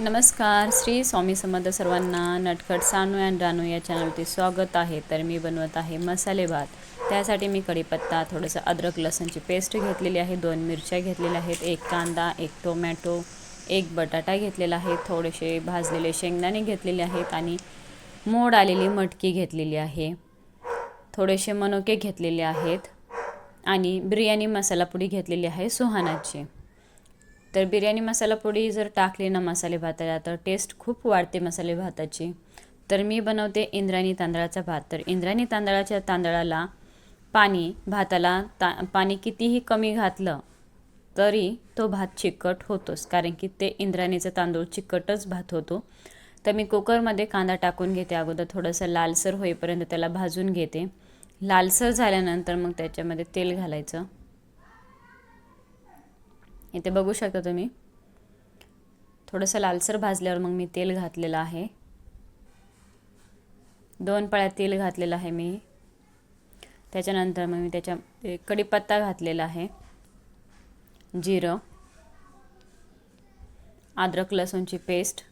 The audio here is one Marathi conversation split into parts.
नमस्कार श्री स्वामी समर्थ सर्वांना नटखट सानू अँड रानू या चॅनलवरती स्वागत आहे. तर मी बनवत आहे मसाले भात. त्यासाठी मी कढीपत्ता थोडंसं अद्रक लसणची पेस्ट घेतलेली आहे. दोन मिरच्या घेतलेल्या आहेत एक कांदा एक टोमॅटो एक बटाटा घेतलेला आहे. थोडेसे भाजलेले शेंगदाणे घेतलेले आहेत आणि मोड आलेली मटकी घेतलेली आहे. थोडेसे मनुके घेतलेले आहेत आणि बिर्याणी मसाला पुडी घेतलेली आहे सुहानाची. तर बिर्याणी मसाला पोळी जर टाकली ना मसाले भाताला तर टेस्ट खूप वाढते मसाले भाताची. तर मी बनवते इंद्रायणी तांदळाचा भात. तर इंद्रायणी तांदळाच्या तांदळाला पाणी भाताला ता पाणी कितीही कमी घातलं तरी तो भात चिकट होतोच कारण की ते इंद्रायणीचा तांदूळ चिकटच भात होतो. तर मी कुकरमध्ये कांदा टाकून घेते अगोदर थोडंसं लालसर होईपर्यंत त्याला भाजून घेते. लालसर झाल्यानंतर मग त्याच्यामध्ये तेल घालायचं. इथे बघू शकता तुम्ही. थोडंसं लालसर भाजल्यावर मग मी तेल घातलेलं आहे. दोन पळ्या तेल घातलेलं आहे मी. त्याच्यानंतर मग मी त्याच्या कढीपत्ता घातलेला आहे. जिरं. अद्रक लसूणची पेस्ट.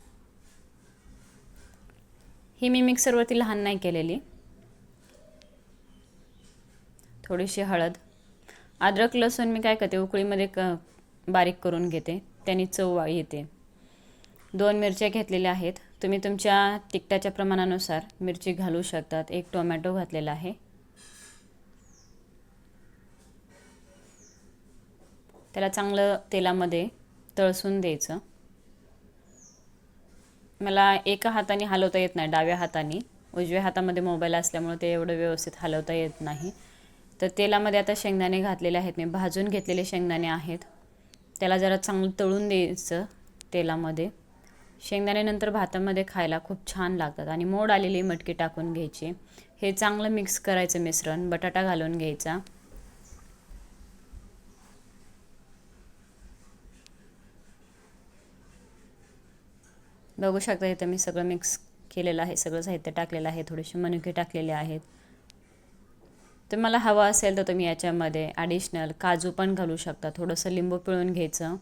ही मी मिक्सरवरती लहान नाही केलेली. थोडीशी हळद. अद्रक लसूण मी काय करते उकळीमध्ये क बारीक करून घेते. त्याने चव येते. दोन मिरच्या घेतलेल्या आहेत. तुम्ही तुमच्या तिखटाच्या प्रमाणानुसार मिरची घालू शकतात. एक टोमॅटो घातलेला आहे. त्याला चांगलं तेलामध्ये तळसून द्यायचं. मला एका हाताने हलवता येत नाही डाव्या हाताने. उजव्या हातामध्ये मोबाईल असल्यामुळे ते एवढं व्यवस्थित हलवता येत नाही. तर तेलामध्ये आता शेंगदाणे घातलेले आहेत. मी भाजून घेतलेले शेंगदाणे आहेत. त्याला जरा चांगलं तळून द्यायचं तेलामध्ये. शेंगदाण्यानंतर भातामध्ये खायला खूप छान लागतात आणि मोड आलेली मटकी टाकून घ्यायची. हे चांगलं मिक्स करायचं मिश्रण बटाटा घालून घ्यायचा. बघू शकता इथं मी सगळं मिक्स केलेलं आहे सगळं साहित्य टाकलेलं आहे थोडेसे मनुके टाकलेले आहेत. तर मला हवं असेल तर तुम्ही याच्यामध्ये ॲडिशनल काजू पण घालू शकता. थोडंसं लिंबू पिळून घ्यायचं.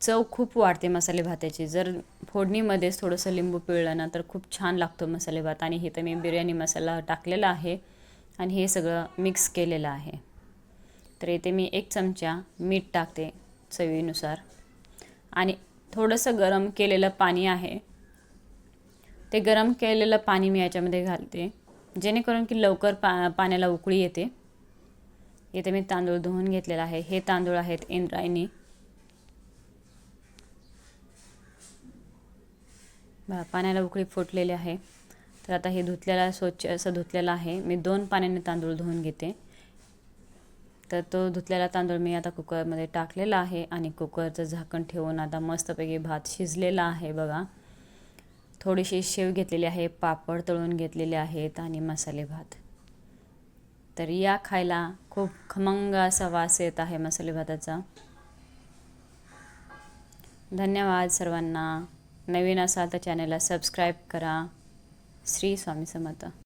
चव खूप वाढते मसाले भाताची. जर फोडणीमध्येच थोडंसं लिंबू पिळलं ना तर खूप छान लागतो मसाले भात. आणि हे तर मी बिर्याणी मसाला टाकलेला आहे. आणि हे सगळं मिक्स केलेलं आहे. तर इथे मी एक चमचा मीठ टाकते चवीनुसार. आणि थोडंसं गरम केलेलं पाणी आहे. ते गरम केलेलं पाणी मी याच्यामध्ये घालते. जेणेकरून की लवकर पा पाण्याला उकळी येते. इथे मी तांदूळ धुवून घेतलेला आहे. हे तांदूळ आहेत इंद्रायणी. पाण्याला उकळी फुटलेली आहे. तर आता हे धुतलेला स्वच्छ असं धुतलेलं आहे. मी दोन पाण्याने तांदूळ धुवून घेते. तर तो धुतलेला तांदूळ मी आता कुकरमध्ये टाकलेला आहे आणि कुकरचं झाकण ठेवून आता मस्तपैकी भात शिजलेला आहे बघा. थोडीशी शेव घेतलेली आहे पापड तळून घेतलेले आहेत आणि मसाले भात. तर या खायला खूप खमंग असा वास येत आहे मसाले भाताचा. धन्यवाद सर्वांना. नवीन असाल तर चॅनलला सबस्क्राईब करा. श्री स्वामी समर्थ.